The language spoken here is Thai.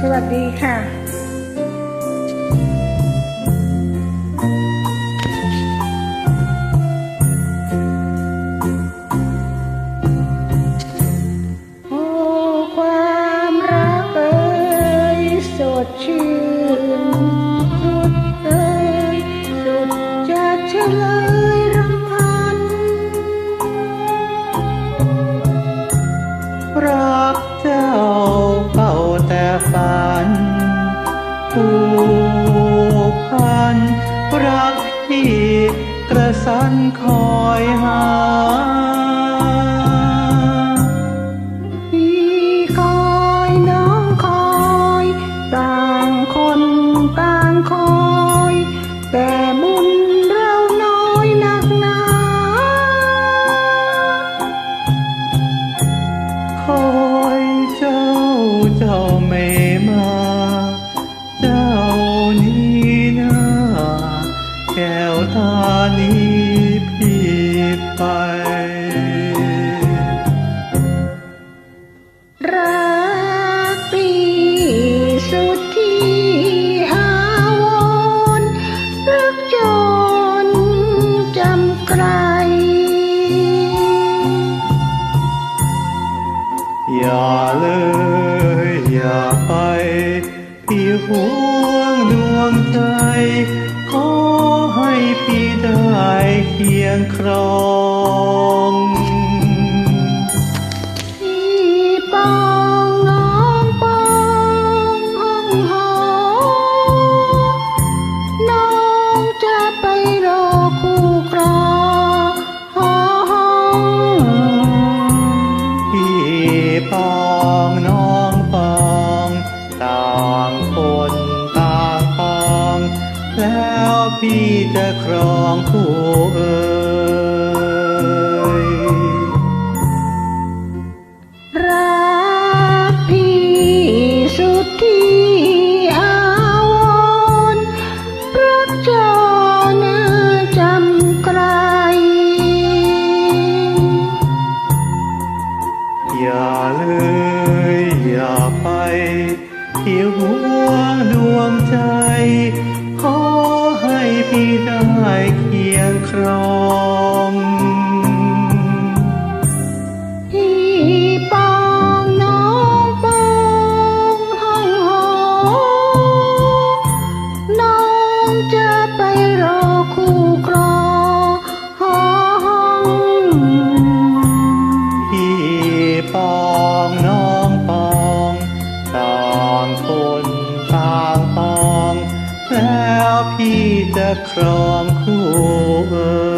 สวัสดีค่ะ โอ้ ความรักเอ่ยสดชื่น สันคอยหาพี่คอยน้องคอย ต่างคนต่างคอย แต่บุญเราน้อยนักหนา คอยเจ้าเจ้าไม่มาเจ้านี้นาแก้วตานี้ อย่าเลยอย่าไปพี่ห่วงดวงใจ ขอให้พี่ได้เคียงครอง พี่จะครองคู่เอ่ยรักพี่สุดที่อาวรณ์รักจนจำไกล อย่าเลยอย่าไปที่หัวดวงใจ พี่จะครองคู่เอ่ยขอ